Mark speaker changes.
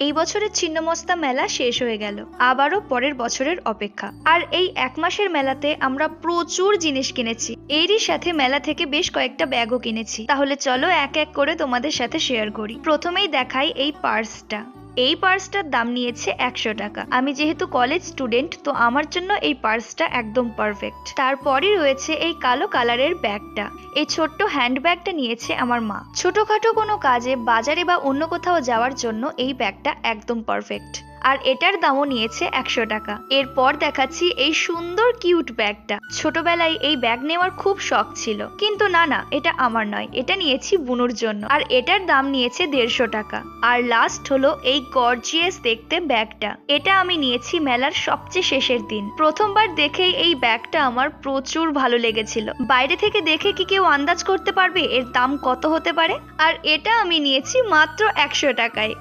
Speaker 1: এই বছরের ছিন্নমস্তা মেলা শেষ হয়ে গেল। আবারও পরের বছরের অপেক্ষা। আর এই এক মাসের মেলাতে আমরা প্রচুর জিনিস কিনেছি। এরই সাথে মেলা থেকে বেশ কয়েকটা ব্যাগও কিনেছি। তাহলে চলো এক এক করে তোমাদের সাথে শেয়ার করি। প্রথমেই দেখাই এই পার্সটা এই পার্সটার দাম নিয়েছে একশো টাকা। আমি যেহেতু কলেজ স্টুডেন্ট তো আমার জন্য এই পার্সটা একদম পারফেক্ট তারপরই রয়েছে এই কালো কালারের ব্যাগটা। এই ছোট্ট হ্যান্ডব্যাগটা নিয়েছে আমার মা। ছোটখাটো কোনো কাজে, বাজারে বা অন্য কোথাও যাওয়ার জন্য এই ব্যাগটা একদম পারফেক্ট আর এটার দামও নিয়েছে একশো টাকা। এরপর দেখাচ্ছি এই সুন্দর কিউট ব্যাগটা। ছোটবেলায় এই ব্যাগ নেওয়ার খুব শখ ছিল। কিন্তু না না, এটা আমার নয়। এটা নিয়েছি বুনুর জন্য। আর এটার দাম নিয়েছে দেড়শো টাকা। আর লাস্ট হলো এই গর্জিয়াস দেখতে ব্যাগটা। এটা আমি নিয়েছি মেলার সবচেয়ে শেষের দিন। প্রথমবার দেখেই এই ব্যাগটা আমার প্রচুর ভালো লেগেছিল। বাইরে থেকে দেখে কি কেউ আন্দাজ করতে পারবে এর দাম কত হতে পারে? আর এটা আমি নিয়েছি মাত্র একশো টাকায়।